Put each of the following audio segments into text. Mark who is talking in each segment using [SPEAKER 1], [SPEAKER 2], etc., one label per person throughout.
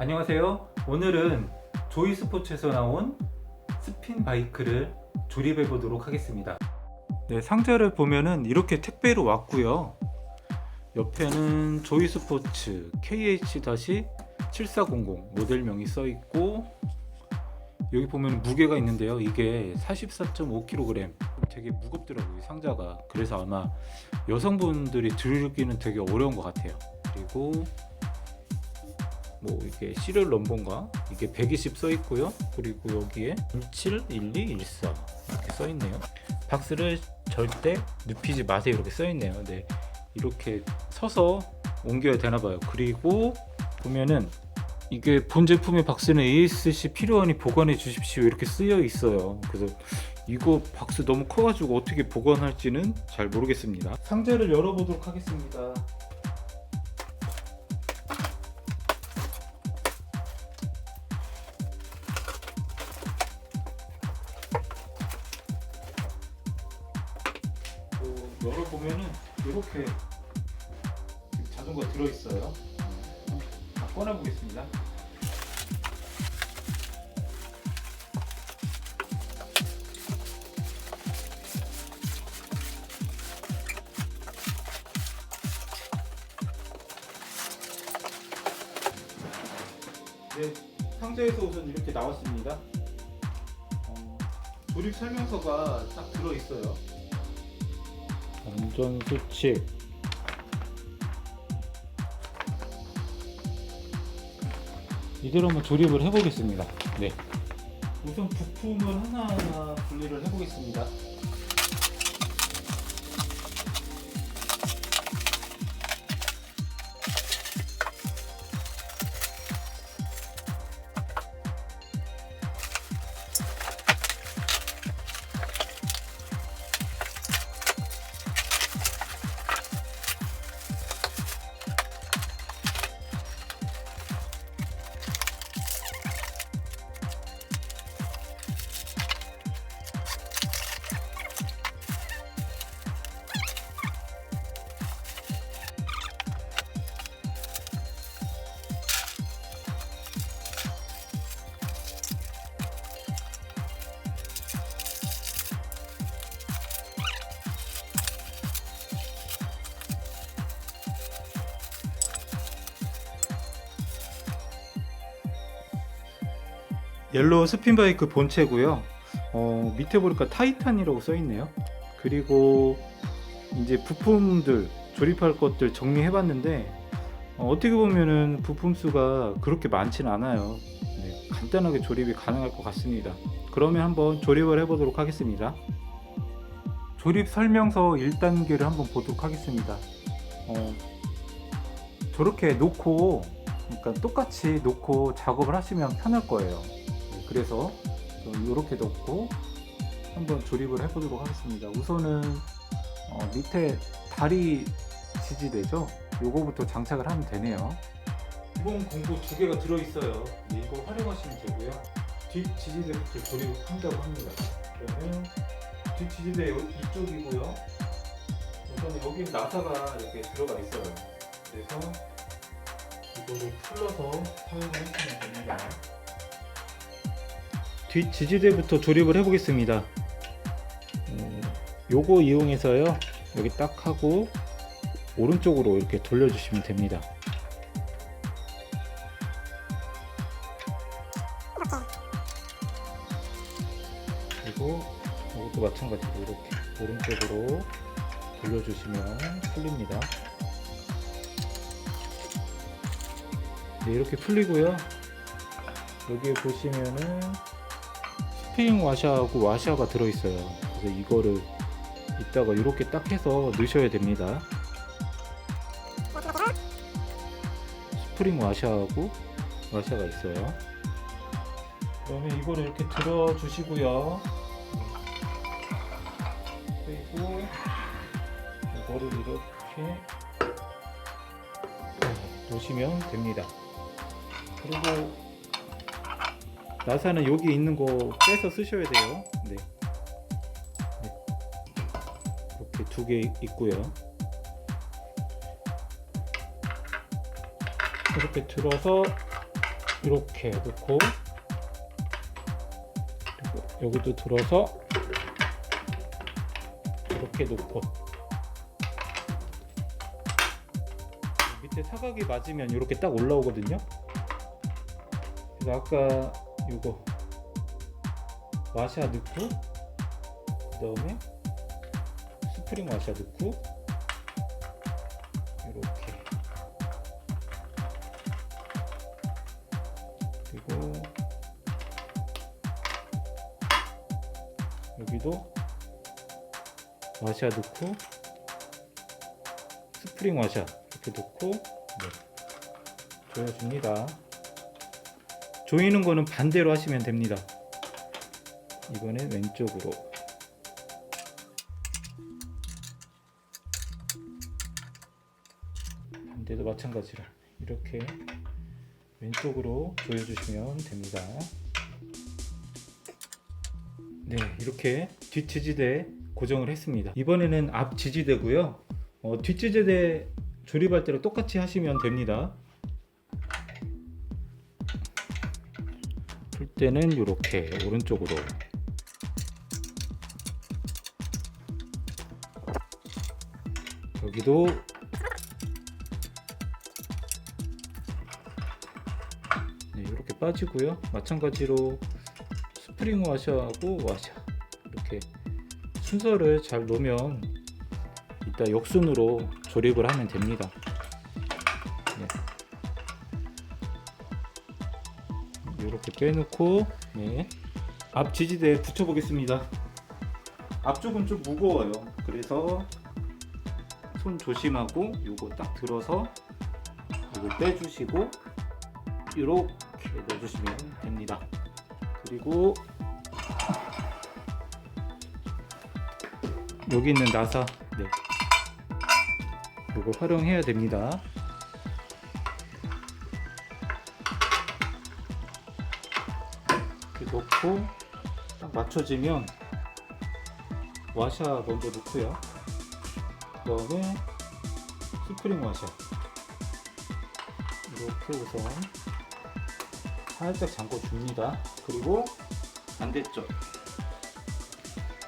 [SPEAKER 1] 안녕하세요. 오늘은 조이 스포츠에서 나온 스핀 바이크를 조립해 보도록 하겠습니다. 네, 상자를 보면은 이렇게 택배로 왔고요. 옆에는 조이 스포츠 KH-7400 모델명이 써 있고 여기 보면 무게가 있는데요. 이게 44.5kg. 되게 무겁더라고요, 상자가. 그래서 아마 여성분들이 들기는 되게 어려운 것 같아요. 그리고 뭐 이게 시리얼 넘버인가 이게 120 써 있고요. 그리고 여기에 17, 12, 14 이렇게 써 있네요. 박스를 절대 눕히지 마세요 이렇게 써 있네요. 네 이렇게 서서 옮겨야 되나 봐요. 그리고 보면은 이게 본 제품의 박스는 ASC 필요하니 보관해 주십시오 이렇게 쓰여 있어요. 그래서 이거 박스 너무 커가지고 어떻게 보관할지는 잘 모르겠습니다. 상자를 열어보도록 하겠습니다. 열어보면은 이렇게 자전거 들어있어요. 다 꺼내보겠습니다. 네, 상자에서 우선 이렇게 나왔습니다. 어, 조립 설명서가 딱 들어있어요. 안전 수칙 이대로 한번 조립을 해보겠습니다. 네. 우선 부품을 하나하나 분리를 해보겠습니다. 옐로우 스핀바이크 본체고요. 어, 밑에 보니까 타이탄이라고 써 있네요. 그리고 이제 부품들 조립할 것들 정리해 봤는데 어, 떻게 보면은 부품 수가 그렇게 많지는 않아요. 네, 간단하게 조립이 가능할 것 같습니다. 그러면 한번 조립을 해 보도록 하겠습니다. 조립 설명서 1단계를 한번 보도록 하겠습니다. 어, 저렇게 놓고 그러니까 똑같이 놓고 작업을 하시면 편할 거예요. 네, 그래서 이렇게 넣고 한번 조립을 해보도록 하겠습니다. 우선은 어, 밑에 다리 지지대죠. 요거부터 장착을 하면 되네요. 기본 공구 두 개가 들어있어요. 네, 이거 활용하시면 되고요. 뒷 지지대부터 조립한다고 합니다. 그러면 뒷 지지대 요- 이쪽이고요. 우선 여기 나사가 이렇게 들어가 있어요. 그래서 이거를 풀러서 사용을 하시면 됩니다. 뒷 지지대부터 조립을 해보겠습니다. 음, 요거 이용해서요. 여기 딱 하고 오른쪽으로 이렇게 돌려주시면 됩니다. 그리고 이것도 마찬가지로 이렇게 오른쪽으로 돌려주시면 풀립니다. 네, 이렇게 풀리고요. 여기에 보시면은 스프링 와샤하고 와샤가 들어있어요. 그래서 이거를 이따가 이렇게 딱 해서 넣으셔야 됩니다. 스프링 와샤하고 와샤가 있어요. 그러면 이거를 이렇게 들어주시고요. 그리고 이거를 이렇게 놓으시면 됩니다. 그리고 나사는 여기 있는 거 빼서 쓰셔야 돼요. 네. 네. 이렇게 두 개 있고요. 이렇게 들어서 이렇게 놓고 그리고 여기도 들어서 이렇게 놓고 밑에 사각이 맞으면 이렇게 딱 올라오거든요. 그래서 아까 이거 와샤 넣고 그 다음에 스프링 와샤 넣고 이렇게 그리고 여기도 와샤 넣고 스프링 와샤 이렇게 넣고 네. 조여줍니다. 조이는 거는 반대로 하시면 됩니다. 이번엔 왼쪽으로 반대도 마찬가지로 이렇게 왼쪽으로 조여주시면 됩니다. 네, 이렇게 뒷 지지대 고정을 했습니다. 이번에는 앞 지지대고요. 어, 뒷 지지대 조립할 때랑 똑같이 하시면 됩니다. 때는 이렇게 오른쪽으로 여기도 네, 이렇게 빠지고요. 마찬가지로 스프링 와셔하고 와셔 이렇게 순서를 잘 놓으면 이따 역순으로 조립을 하면 됩니다. 빼놓고 네. 앞 지지대에 붙여보겠습니다. 앞쪽은 좀 무거워요. 그래서 손 조심하고 요거 딱 들어서 이걸 빼주시고 이렇게 넣어주시면 됩니다. 그리고 여기 있는 나사 네. 요거 활용해야 됩니다. 놓고 딱 맞춰지면 와샤 먼저 놓고요. 그 다음에 스프링 와샤 이렇게 우선 살짝 잠궈 줍니다. 그리고 반대쪽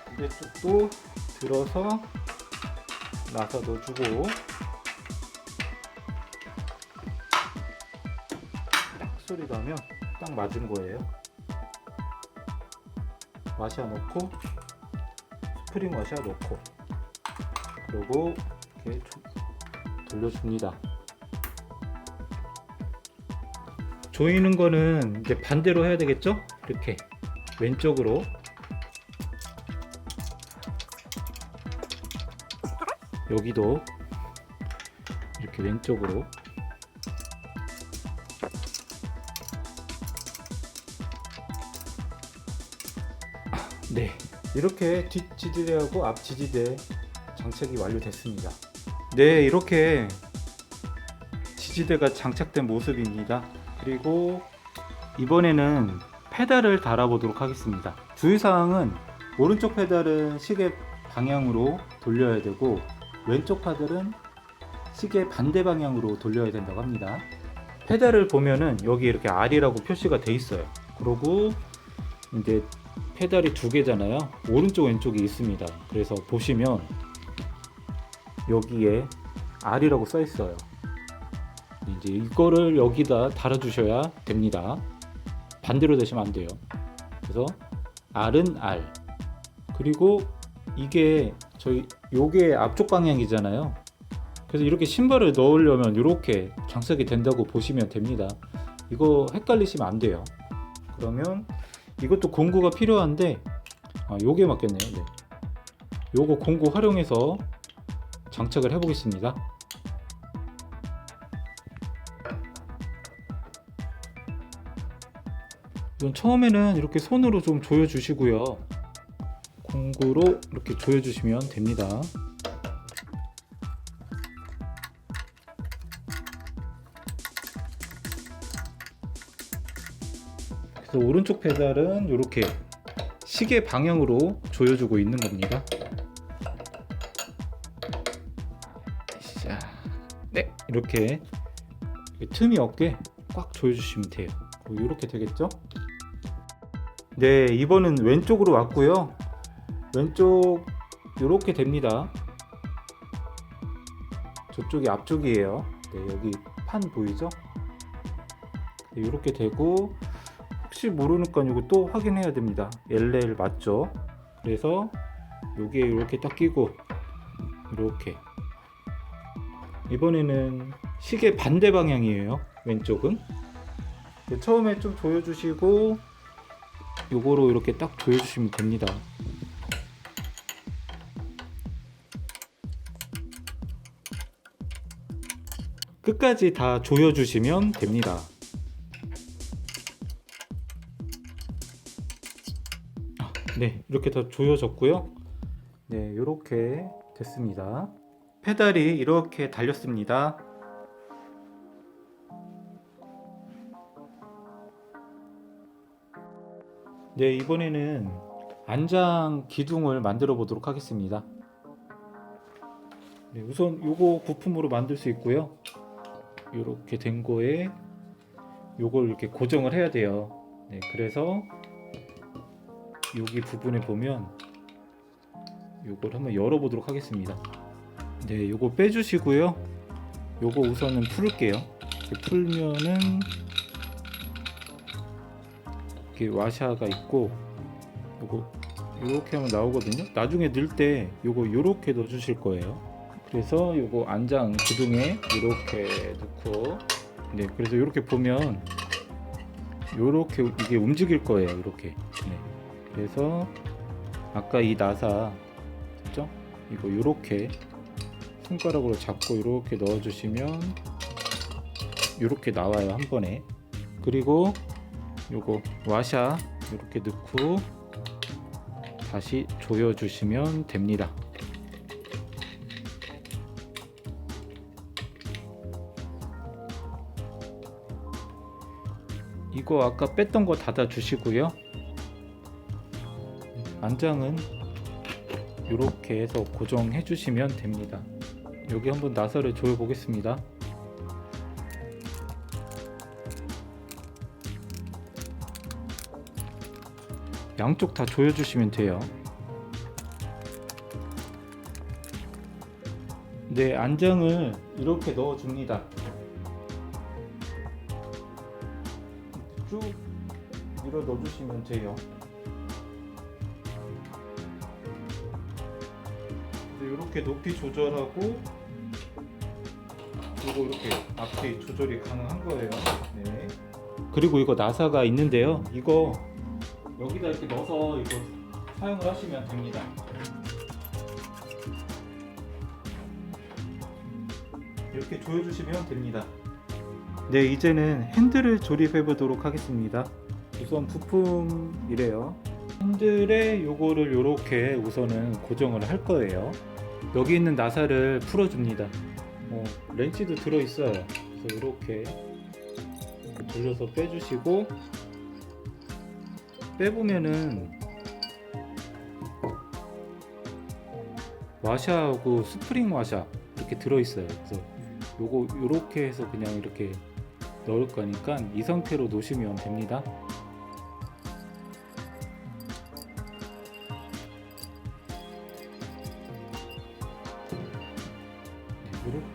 [SPEAKER 1] 반대쪽도 들어서 나사 넣어주고 딱 소리 나면 딱 맞은 거예요. 와샤 넣고 스프링 와샤 넣고 그리고 이렇게 조- 돌려줍니다. 조이는 거는 이제 반대로 해야 되겠죠? 이렇게 왼쪽으로 여기도 이렇게 왼쪽으로 이렇게 뒷 지지대하고 앞 지지대 장착이 완료됐습니다. 네 이렇게 지지대가 장착된 모습입니다. 그리고 이번에는 페달을 달아보도록 하겠습니다. 주의사항은 오른쪽 페달은 시계 방향으로 돌려야 되고 왼쪽 페달은 시계 반대 방향으로 돌려야 된다고 합니다. 페달을 보면은 여기 이렇게 R이라고 표시가 돼 있어요. 그리고 이제 페달이 두 개잖아요. 오른쪽 왼쪽이 있습니다. 그래서 보시면 여기에 R이라고 써 있어요. 이제 이거를 여기다 달아 주셔야 됩니다. 반대로 되시면 안 돼요. 그래서 R은 R. 그리고 이게 저희 요게 앞쪽 방향이잖아요. 그래서 이렇게 신발을 넣으려면 이렇게 장착이 된다고 보시면 됩니다. 이거 헷갈리시면 안 돼요. 그러면 이것도 공구가 필요한데 아, 요게 맞겠네요. 네. 요거 공구 활용해서 장착을 해 보겠습니다. 이건 처음에는 이렇게 손으로 좀 조여 주시고요. 공구로 이렇게 조여 주시면 됩니다. 그래서 오른쪽 페달은 이렇게 시계 방향으로 조여주고 있는 겁니다. 자, 네 이렇게 틈이 없게 꽉 조여주시면 돼요. 뭐 이렇게 되겠죠? 네, 이번은 왼쪽으로 왔고요. 왼쪽 이렇게 됩니다. 저쪽이 앞쪽이에요. 네, 여기 판 보이죠? 네, 이렇게 되고 혹시 모르니까 이거 또 확인해야 됩니다. LL 맞죠? 그래서 여기에 이렇게 딱 끼고 이렇게 이번에는 시계 반대 방향이에요. 왼쪽은 네, 처음에 좀 조여주시고 요거로 이렇게 딱 조여주시면 됩니다. 끝까지 다 조여주시면 됩니다. 네, 이렇게 다 조여졌고요. 네, 이렇게 됐습니다. 페달이 이렇게 달렸습니다. 네, 이번에는 안장 기둥을 만들어 보도록 하겠습니다. 네, 우선 요거 부품으로 만들 수 있고요. 이렇게 된 거에 요걸 이렇게 고정을 해야 돼요. 네, 그래서 여기 부분에 보면 요걸 한번 열어보도록 하겠습니다. 네, 요거 빼주시고요. 요거 우선은. 이렇게 풀면은 이렇게 와샤가 있고 요거 이렇게 하면 나오거든요. 나중에 넣을 때 요거 요렇게 넣어주실 거예요. 그래서 요거 안장 기둥에 이렇게 넣고 네 그래서 이렇게 보면 요렇게 이게 움직일 거예요. 이렇게 네. 그래서 아까 이 나사 있죠? 이거 요렇게 손가락으로 잡고 이렇게 넣어주시면 이렇게 나와요 한 번에. 그리고 요거 와샤 이렇게 넣고 다시 조여주시면 됩니다. 이거 아까 뺐던 거 닫아 주시고요 안장은 이렇게 해서 고정해 주시면 됩니다. 여기 한번 나사를 조여 보겠습니다. 양쪽 다 조여 주시면 돼요. 네 안장을 이렇게 넣어 줍니다. 쭉 밀어 넣어 주시면 돼요 이렇게 높이 조절하고 그리고 이렇게 앞뒤 조절이 가능한 거예요. 네. 그리고 이거 나사가 있는데요. 이거 여기다 이렇게 넣어서 이거 사용을 하시면 됩니다. 이렇게 조여주시면 됩니다. 네, 이제는 핸들을 조립해 보도록 하겠습니다. 우선 부품이래요. 핸들에 요거를 요렇게 우선은 고정을 할 거예요. 여기 있는 나사를 풀어줍니다. 어, 렌치도 들어있어요. 그래서 이렇게 돌려서 빼주시고 빼보면은 와샤하고 스프링 와샤 이렇게 들어있어요. 그래서 요거 요렇게 해서 그냥 이렇게 넣을 거니까 이 상태로 놓으시면 됩니다.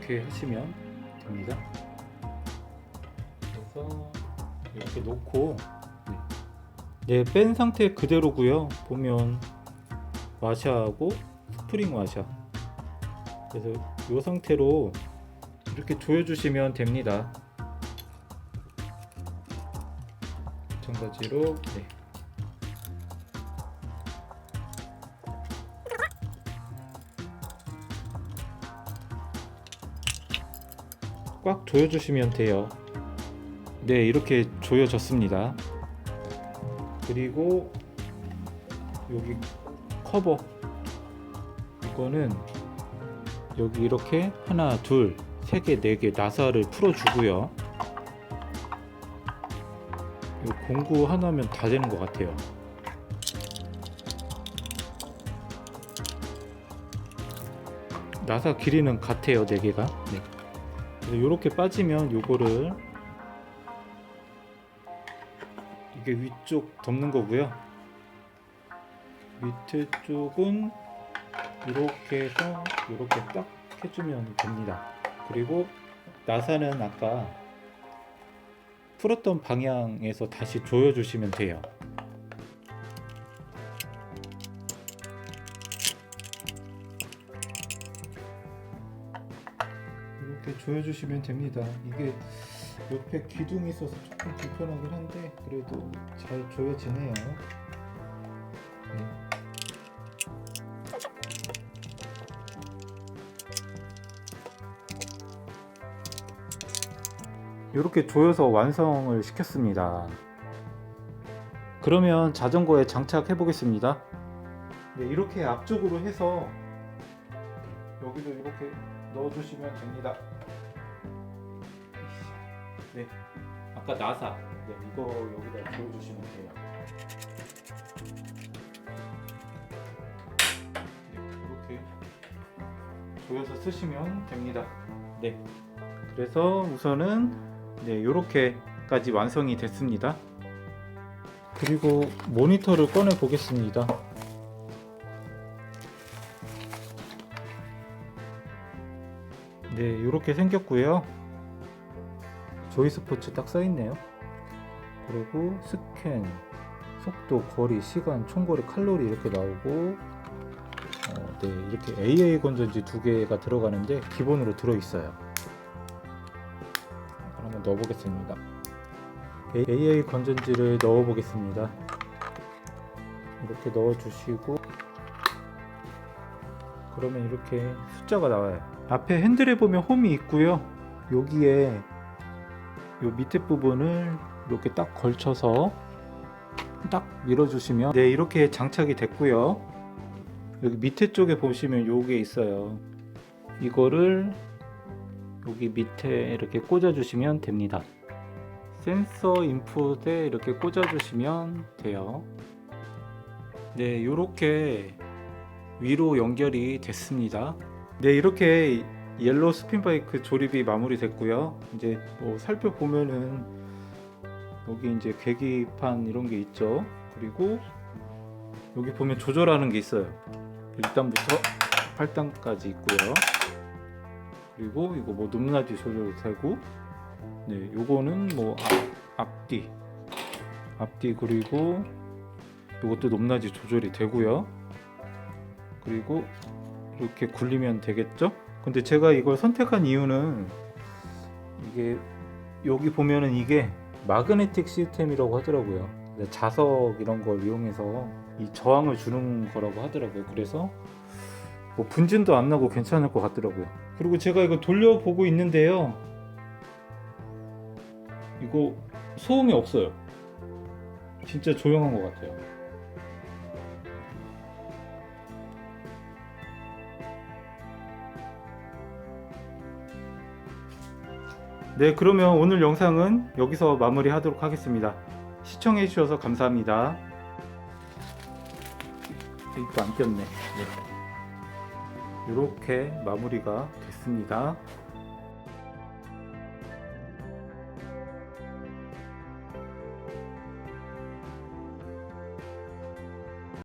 [SPEAKER 1] 이렇게 하시면 됩니다. 그래서 이렇게 놓고 네, 뺀 상태 그대로고요. 보면 와샤하고 스프링 와샤. 그래서 이 상태로 이렇게 조여주시면 됩니다. 마찬가지로 네. 꽉 조여주시면 돼요. 네, 이렇게 조여졌습니다. 그리고 여기 커버 이거는 여기 이렇게 하나, 둘, 세 개, 네 개 나사를 풀어주고요. 이 공구 하나면 다 되는 것 같아요. 나사 길이는 같아요, 네 개가. 네. 이렇게 빠지면 요거를 이게 위쪽 덮는 거고요. 밑에 쪽은 이렇게 해서 이렇게 딱 해주면 됩니다. 그리고 나사는 아까 풀었던 방향에서 다시 조여주시면 돼요. 조여주시면 됩니다. 이게 옆에 기둥이 있어서 조금 불편하긴 한데 그래도 잘 조여지네요. 네. 이렇게 조여서 완성을 시켰습니다. 그러면 자전거에 장착해 보겠습니다. 네, 이렇게 앞쪽으로 해서 여기도 이렇게 넣어주시면 됩니다. 네, 아까 나사, 네, 이거 여기다 넣어주시면 돼요. 네, 이렇게 조여서 쓰시면 됩니다. 네, 그래서 우선은 네, 이렇게까지 완성이 됐습니다. 그리고 모니터를 꺼내 보겠습니다. 네, 이렇게 생겼고요. 조이 스포츠 딱 써있네요. 그리고 스캔, 속도, 거리, 시간, 총거리, 칼로리 이렇게 나오고, 어, 네, 이렇게 AA 건전지 두 개가 들어가는데 기본으로 들어있어요. 한번 넣어보겠습니다. AA 건전지를 넣어보겠습니다. 이렇게 넣어주시고 그러면 이렇게 숫자가 나와요. 앞에 핸들에 보면 홈이 있고요. 여기에 요 밑에 부분을 이렇게 딱 걸쳐서 딱 밀어주시면 네 이렇게 장착이 됐고요. 여기 밑에 쪽에 보시면 요게 있어요. 이거를 여기 밑에 이렇게 꽂아주시면 됩니다. 센서 인풋에 이렇게 꽂아주시면 돼요. 네, 이렇게 위로 연결이 됐습니다. 네, 이렇게 옐로우 스핀 바이크 조립이 마무리됐고요. 이제 뭐 살펴보면은 여기 이제 계기판 이런 게 있죠. 그리고 여기 보면 조절하는 게 있어요. 1단부터 8단까지 있고요. 그리고 이거 뭐 높낮이 조절도 되고 네 요거는 뭐 앞, 앞뒤 앞뒤 그리고 이것도 높낮이 조절이 되고요 그리고 이렇게 굴리면 되겠죠 근데 제가 이걸 선택한 이유는 이게 여기 보면은 이게 마그네틱 시스템이라고 하더라고요 자석 이런 걸 이용해서 이 저항을 주는 거라고 하더라고요 그래서 뭐 분진도 안 나고 괜찮을 것 같더라고요. 그리고 제가 이거 돌려보고 있는데요. 이거 소음이 없어요. 진짜 조용한 것 같아요. 네, 그러면 오늘 영상은 여기서 마무리 하도록 하겠습니다. 시청해 주셔서 감사합니다. 이거 안 꼈네. 네. 이렇게 마무리가 됐습니다.